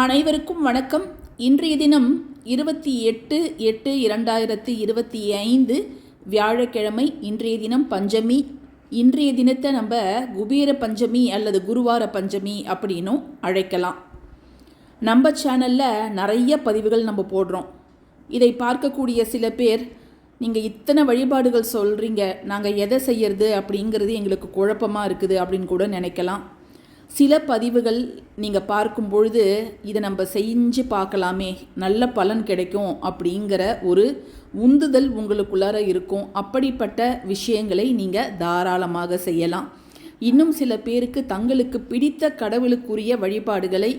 அனைவருக்கும் வணக்கம். இன்றைய தினம் இருபத்தி எட்டு எட்டு இரண்டாயிரத்தி இருபத்தி ஐந்து வியாழக்கிழமை இன்றைய தினம் பஞ்சமி. இன்றைய தினத்தை நம்ம குபேர பஞ்சமி அல்லது குருவார பஞ்சமி அப்படின்னும் அழைக்கலாம். நம்ம சேனலில் நிறைய பதிவுகள் நம்ம போடுறோம். இதை பார்க்கக்கூடிய சில பேர் நீங்கள் இத்தனை வழிபாடுகள் சொல்கிறீங்க நாங்கள் எதை செய்யறது? அப்படிங்கிறது எங்களுக்கு குழப்பமாக இருக்குது அப்படின்னு கூட நினைக்கலாம். சில பதிவுகள் நீங்கள் பார்க்கும் பொழுது இதை நம்ம செஞ்சு பார்க்கலாமே நல்ல பலன் கிடைக்கும் அப்படிங்கிற ஒரு உந்துதல் உங்களுக்குள்ளார இருக்கும். அப்படிப்பட்ட விஷயங்களை நீங்கள் தாராளமாக செய்யலாம். இன்னும் சில பேருக்கு தங்களுக்கு பிடித்த கடவுளுக்குரிய வழிபாடுகளை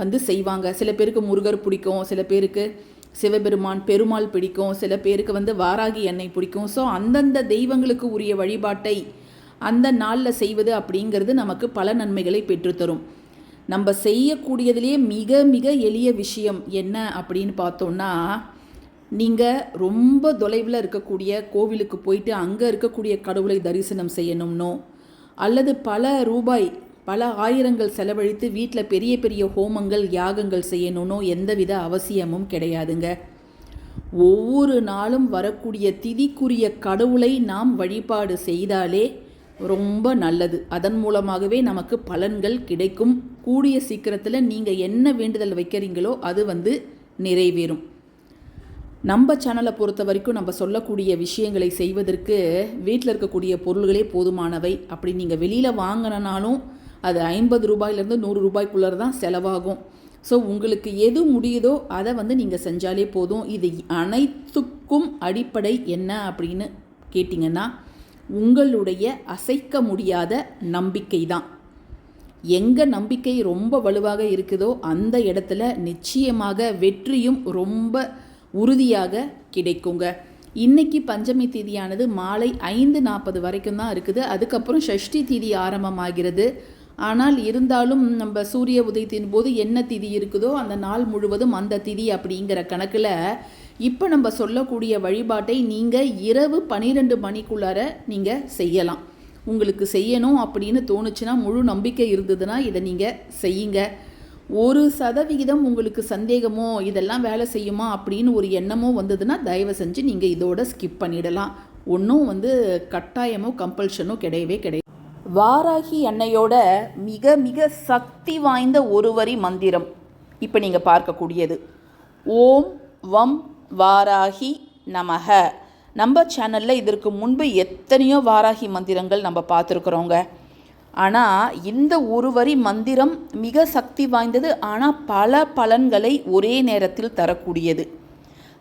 வந்து செய்வாங்க. சில பேருக்கு முருகர் பிடிக்கும் சில பேருக்கு சிவபெருமான் பெருமாள் பிடிக்கும் சில பேருக்கு வந்து வாராகி எண்ணெய் பிடிக்கும். ஸோ அந்தந்த தெய்வங்களுக்கு உரிய வழிபாட்டை அந்த நாளில் செய்வது அப்படிங்கிறது நமக்கு பல நன்மைகளை பெற்றுத்தரும். நம்ம செய்யக்கூடியதிலேயே மிக மிக எளிய விஷயம் என்ன அப்படின்னு பார்த்தோம்னா நீங்கள் ரொம்ப தொலைவில் இருக்கக்கூடிய கோவிலுக்கு போயிட்டு அங்கே இருக்கக்கூடிய கடவுளை தரிசனம் செய்யணும்னோ அல்லது பல ரூபாய் பல ஆயிரங்கள் செலவழித்து வீட்டில் பெரிய பெரிய ஹோமங்கள் யாகங்கள் செய்யணும்னோ எந்தவித அவசியமும் கிடையாதுங்க. ஒவ்வொரு நாளும் வரக்கூடிய திதிக்குரிய கடவுளை நாம் வழிபாடு செய்தாலே ரொம்ப நல்லது. அதன் மூலமாகவே நமக்கு பலன்கள் கிடைக்கும். கூடிய சீக்கிரத்தில் நீங்கள் என்ன வேண்டுதல் வைக்கிறீங்களோ அது வந்து நிறைவேறும். நம்ம சேனலை பொறுத்த வரைக்கும் நம்ம சொல்லக்கூடிய விஷயங்களை செய்வதற்கு வீட்டில் இருக்கக்கூடிய பொருள்களே போதுமானவை. அப்படி நீங்கள் வெளியில் வாங்கினாலும் அது ஐம்பது ரூபாயிலேருந்து நூறு ரூபாய்க்குள்ளே தான் செலவாகும். ஸோ உங்களுக்கு எது முடியுதோ அதை வந்து நீங்கள் செஞ்சாலே போதும். இது அனைத்துக்கும் அடிப்படை என்ன அப்படின்னு கேட்டிங்கன்னா உங்களுடைய அசைக்க முடியாத நம்பிக்கை தான் எங்கே நம்பிக்கை ரொம்ப வலுவாக இருக்குதோ அந்த இடத்துல நிச்சயமாக வெற்றியும் ரொம்ப உறுதியாக கிடைக்குங்க. இன்னைக்கு பஞ்சமி தீதியானது மாலை ஐந்து நாற்பது வரைக்கும் தான் இருக்குது. அதுக்கப்புறம் ஷஷ்டி தீதி ஆரம்பமாகிறது. ஆனால் இருந்தாலும் நம்ம சூரிய உதயத்தின் போது என்ன திதி இருக்குதோ அந்த நாள் முழுவதும் அந்த திதி அப்படிங்கிற கணக்கில் இப்போ நம்ம சொல்லக்கூடிய வழிபாட்டை நீங்கள் இரவு பன்னிரெண்டு மணிக்குள்ளார நீங்கள் செய்யலாம். உங்களுக்கு செய்யணும் அப்படின்னு தோணுச்சுன்னா முழு நம்பிக்கை இருந்ததுன்னா இதை நீங்கள் செய்யுங்க. ஒரு சதவிகிதம் உங்களுக்கு சந்தேகமோ இதெல்லாம் வேலை செய்யுமா? அப்படின்னு ஒரு எண்ணமோ வந்ததுன்னா தயவு செஞ்சு நீங்கள் இதோட ஸ்கிப் பண்ணிடலாம். ஒன்றும் வந்து கட்டாயமோ கம்பல்ஷனோ கிடையவே கிடையாது. வாராகி எண்ணெயோட மிக மிக சக்தி வாய்ந்த ஒரு வரி மந்திரம் இப்போ நீங்கள் பார்க்கக்கூடியது. ஓம் வம் வாராகி நமக. நம்ம சேனலில் இதற்கு முன்பு எத்தனையோ வாராகி மந்திரங்கள் நம்ம பார்த்துருக்குறோங்க. ஆனால் இந்த ஒரு வரி மந்திரம் மிக சக்தி வாய்ந்தது ஆனால் பல பலன்களை ஒரே நேரத்தில் தரக்கூடியது.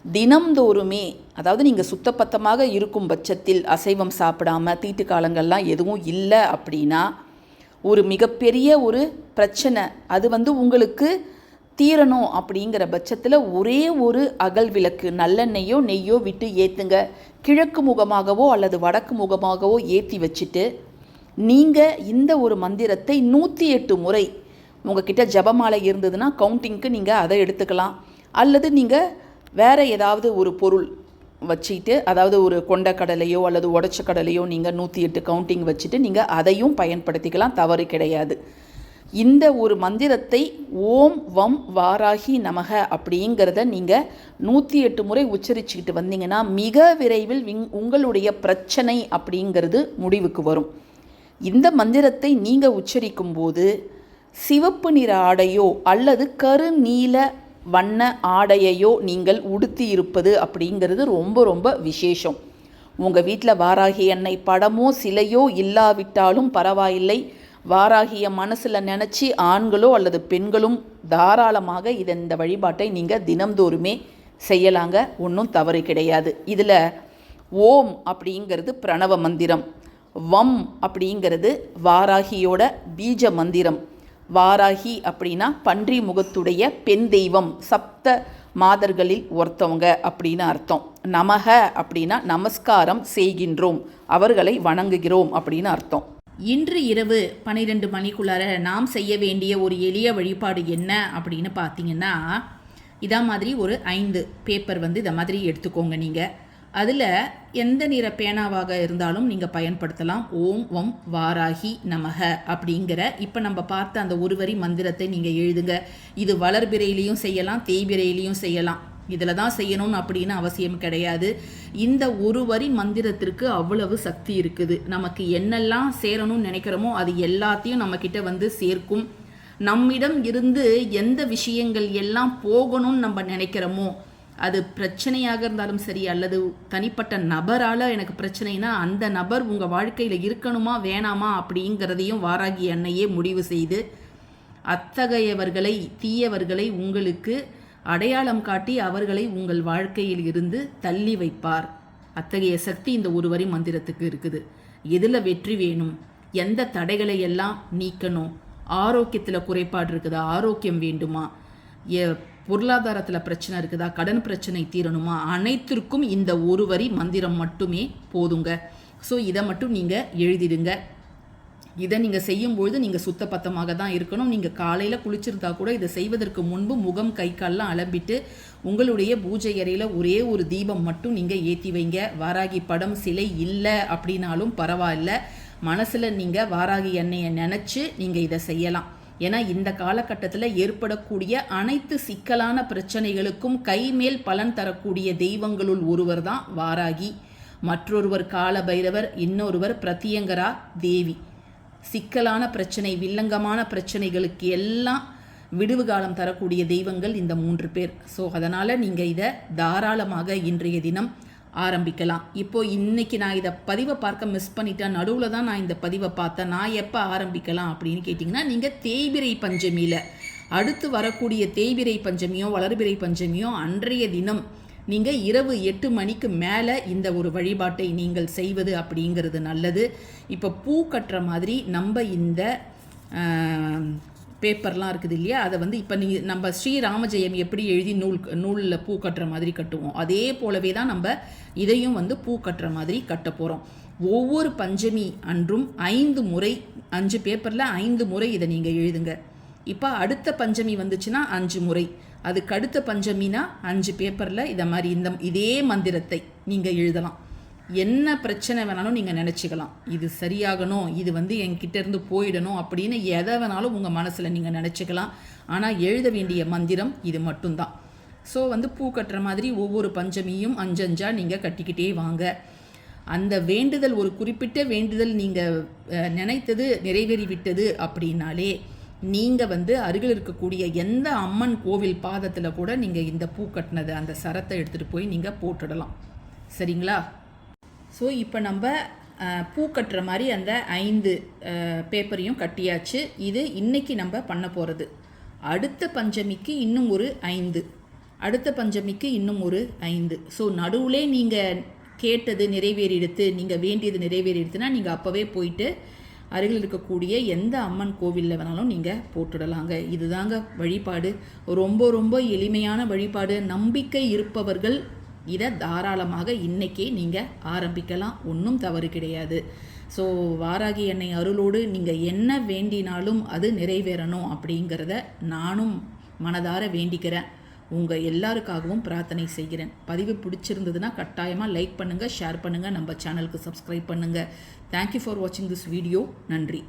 தினம்தோறுமே அதாவது நீங்கள் சுத்தப்பத்தமாக இருக்கும் பட்சத்தில் அசைவம் சாப்பிடாம தீட்டு காலங்கள்லாம் எதுவும் இல்லை அப்படின்னா ஒரு மிகப்பெரிய ஒரு பிரச்சனை. அது வந்து உங்களுக்கு தீரணும் அப்படிங்கிற பட்சத்தில் ஒரே ஒரு அகல் விளக்கு நல்லெண்ணெயோ நெய்யோ விட்டு ஏற்றுங்க கிழக்கு முகமாகவோ அல்லது வடக்கு முகமாகவோ ஏற்றி வச்சுட்டு நீங்கள் இந்த ஒரு மந்திரத்தை நூற்றி எட்டு முறை உங்ககிட்ட ஜபமாலை இருந்ததுன்னா கவுண்டிங்க்கு நீங்கள் அதை எடுத்துக்கலாம். அல்லது நீங்கள் வேறு ஏதாவது ஒரு பொருள் வச்சுட்டு அதாவது ஒரு கொண்ட கடலையோ அல்லது உடச்ச கடலையோ நீங்கள் நூற்றி எட்டு கவுண்டிங் வச்சுட்டு நீங்கள் அதையும் பயன்படுத்திக்கலாம். தவறு கிடையாது. இந்த ஒரு மந்திரத்தை ஓம் வம் வாராகி நமக அப்படிங்கிறத நீங்கள் நூற்றி எட்டு முறை உச்சரிச்சுக்கிட்டு வந்தீங்கன்னா மிக விரைவில் விங் உங்களுடைய பிரச்சனை அப்படிங்கிறது முடிவுக்கு வரும். இந்த மந்திரத்தை நீங்கள் உச்சரிக்கும் போது சிவப்பு நிற ஆடையோ அல்லது கருநீல வண்ண ஆடையையோ நீங்கள் உடுத்தி இருப்பது அப்படிங்கிறது ரொம்ப ரொம்ப விசேஷம். உங்கள் வீட்டில் வாராகி எண்ணெய் படமோ சிலையோ இல்லாவிட்டாலும் பரவாயில்லை. வாராகிய மனசில் நினச்சி ஆண்களோ அல்லது பெண்களும் தாராளமாக இதை இந்த வழிபாட்டை நீங்கள் தினம்தோறுமே செய்யலாங்க. ஒன்றும் தவறு கிடையாது. இதில் ஓம் அப்படிங்கிறது பிரணவ மந்திரம். வம் அப்படிங்கிறது வாராகியோட பீஜ மந்திரம். வாராகி அப்படின்னா பன்றி முகத்துடைய பெண் தெய்வம் சப்த மாதர்களில் ஒருத்தவங்க அப்படின்னு அர்த்தம். நமக அப்படின்னா நமஸ்காரம் செய்கின்றோம். அவர்களை வணங்குகிறோம் அப்படின்னு அர்த்தம். இன்று இரவு பன்னிரெண்டு மணிக்குள்ளார நாம் செய்ய வேண்டிய ஒரு எளிய வழிபாடு என்ன அப்படின்னு பார்த்தீங்கன்னா இதா மாதிரி ஒரு ஐந்து பேப்பர் வந்து இதை மாதிரி எடுத்துக்கோங்க நீங்கள் அதில் எந்த நிற பேனாவாக இருந்தாலும் நீங்கள் பயன்படுத்தலாம். ஓம் வம் வாராகி நமக அப்படிங்கிற இப்போ நம்ம பார்த்த அந்த ஒருவரி மந்திரத்தை நீங்கள் எழுதுங்க. இது வளர்பிறையிலையும் செய்யலாம் தேய்பிறையிலையும் செய்யலாம். இதில் தான் செய்யணும்னு அப்படின்னு அவசியம் கிடையாது. இந்த ஒரு வரி மந்திரத்திற்கு அவ்வளவு சக்தி இருக்குது. நமக்கு என்னெல்லாம் சேரணும்னு நினைக்கிறோமோ அது எல்லாத்தையும் நம்மக்கிட்ட வந்து சேர்க்கும். நம்மிடம் இருந்து எந்த விஷயங்கள் எல்லாம் போகணும்னு நம்ம நினைக்கிறோமோ அது பிரச்சனையாக இருந்தாலும் சரி அல்லது தனிப்பட்ட நபரால் எனக்கு பிரச்சனைனா அந்த நபர் உங்கள் வாழ்க்கையில் இருக்கணுமா வேணாமா அப்படிங்கிறதையும் வாராகி அன்னையே முடிவு செய்து அத்தகையவர்களை தீயவர்களை உங்களுக்கு அடையாளம் காட்டி அவர்களை உங்கள் வாழ்க்கையில் இருந்து தள்ளி வைப்பார். அத்தகைய சக்தி இந்த ஒரு வரி மந்திரத்துக்கு இருக்குது. எதில் வெற்றி வேணும்? எந்த தடைகளை எல்லாம் நீக்கணும்? ஆரோக்கியத்தில் குறைபாடு இருக்குதா? ஆரோக்கியம் வேண்டுமா? பொருளாதாரத்தில் பிரச்சனை இருக்குதா? கடன் பிரச்சனை தீரணுமா? அனைத்திற்கும் இந்த ஒரு வரி மந்திரம் மட்டுமே போதுங்க. ஸோ இதை மட்டும் நீங்கள் எழுதிடுங்க. இதை நீங்கள் செய்யும்பொழுது நீங்கள் சுத்தப்பத்தமாக தான் இருக்கணும். நீங்கள் காலையில் குளிச்சிருந்தா கூட இதை செய்வதற்கு முன்பு முகம் கை கால்லாம் அலம்பிட்டு உங்களுடைய பூஜை அறையில் ஒரே ஒரு தீபம் மட்டும் நீங்கள் ஏற்றி வைங்க. வாராகி படம் சிலை இல்லை அப்படின்னாலும் பரவாயில்ல. மனசில் நீங்கள் வாராகி எண்ணெயை நினச்சி நீங்கள் இதை செய்யலாம். ஏன்னா இந்த காலகட்டத்தில் ஏற்படக்கூடிய அனைத்து சிக்கலான பிரச்சனைகளுக்கும் கைமேல் பலன் தரக்கூடிய தெய்வங்களுள் ஒருவர் தான் வாராகி. மற்றொருவர் கால பைரவர் இன்னொருவர் பிரத்தியங்கரா தேவி. சிக்கலான பிரச்சனை வில்லங்கமான பிரச்சனைகளுக்கு எல்லாம் விடுவு காலம் தரக்கூடிய தெய்வங்கள் இந்த மூன்று பேர். ஸோ அதனால் நீங்கள் இதை தாராளமாக இன்றைய தினம் ஆரம்பிக்கலாம். இப்போ இன்னைக்கு நான் இதை பதிவை பார்க்க மிஸ் பண்ணிட்டேன். நடுவில் தான் நான் இந்த பதிவை பார்த்தேன். நான் எப்போ ஆரம்பிக்கலாம் அப்படின்னு கேட்டிங்கன்னா நீங்கள் தேய்பிரை பஞ்சமியில் அடுத்து வரக்கூடிய தேய்பிரை பஞ்சமியோ வளர்பிறை பஞ்சமியோ அன்றைய தினம் நீங்கள் இரவு எட்டு மணிக்கு மேலே இந்த ஒரு வழிபாட்டை நீங்கள் செய்வது அப்படிங்கிறது நல்லது. இப்போ பூ கட்டுற மாதிரி நம்ம இந்த பேப்பர்லாம் இருக்குது இல்லையா? அதை வந்து இப்போ நீ நம்ம ஸ்ரீராமஜெயம் எப்படி எழுதி நூல் நூலில் பூ கட்டுற மாதிரி கட்டுவோம்? அதே போலவே தான் நம்ம இதையும் வந்து பூ கட்டுற மாதிரி கட்ட போகிறோம் ஒவ்வொரு பஞ்சமி அன்றும் ஐந்து முறை அஞ்சு பேப்பரில் ஐந்து முறை இதை நீங்கள் எழுதுங்க. இப்போ அடுத்த பஞ்சமி வந்துச்சுன்னா அஞ்சு முறை. அதுக்கு அடுத்த பஞ்சமினா அஞ்சு பேப்பரில் இதை மாதிரி இந்த இதே மந்திரத்தை நீங்கள் எழுதலாம். என்ன பிரச்சனை வேணாலும் நீங்கள் நினச்சிக்கலாம். இது சரியாகணும் இது வந்து என்கிட்ட இருந்து போயிடணும் அப்படின்னு எதை வேணாலும் உங்கள் மனசில் நீங்கள் நினச்சிக்கலாம். ஆனால் எழுத வேண்டிய மந்திரம் இது மட்டும்தான். ஸோ வந்து பூ கட்டுற மாதிரி ஒவ்வொரு பஞ்சமியும் அஞ்சஞ்சா நீங்கள் கட்டிக்கிட்டே வாங்க. அந்த வேண்டுதல் ஒரு குறிப்பிட்ட வேண்டுதல் நீங்கள் நினைத்தது நிறைவேறிவிட்டது அப்படின்னாலே நீங்கள் வந்து அருகில் இருக்கக்கூடிய எந்த அம்மன் கோவில் பாதத்தில் கூட நீங்கள் இந்த பூ கட்டினது அந்த சரத்தை எடுத்துகிட்டு போய் நீங்கள் போட்டுடலாம். சரிங்களா? ஸோ இப்போ நம்ம பூ கட்டுற மாதிரி அந்த ஐந்து பேப்பரையும் கட்டியாச்சு. இது இன்றைக்கி நம்ம பண்ண போகிறது அடுத்த பஞ்சமிக்கு இன்னும் ஒரு ஐந்து. அடுத்த பஞ்சமிக்கு இன்னும் ஒரு ஐந்து. ஸோ நடுவுலே நீங்கள் கேட்டது நிறைவேறிடுத்து நீங்கள் வேண்டியது நிறைவேறிடுத்துனா நீங்கள் அப்போவே போயிட்டு அருகில் இருக்கக்கூடிய எந்த அம்மன் கோவிலில் வேணாலும் நீங்கள் போட்டுடலாங்க. இதுதாங்க வழிபாடு. ரொம்ப ரொம்ப எளிமையான வழிபாடு. நம்பிக்கை இருப்பவர்கள் இதை தாராளமாக இன்றைக்கே நீங்கள் ஆரம்பிக்கலாம். ஒன்றும் தவறு கிடையாது. ஸோ வாராகி எண்ணெய் அருளோடு நீங்கள் என்ன வேண்டினாலும் அது நிறைவேறணும் அப்படிங்கிறத நானும் மனதார வேண்டிக்கிறேன். உங்கள் எல்லாருக்காகவும் பிரார்த்தனை செய்கிறேன். பதிவு பிடிச்சிருந்ததுன்னா கட்டாயமாக லைக் பண்ணுங்கள் ஷேர் பண்ணுங்கள் நம்ம சேனலுக்கு சப்ஸ்கிரைப் பண்ணுங்கள் தேங்க்யூ ஃபார் வாட்சிங் திஸ் வீடியோ நன்றி.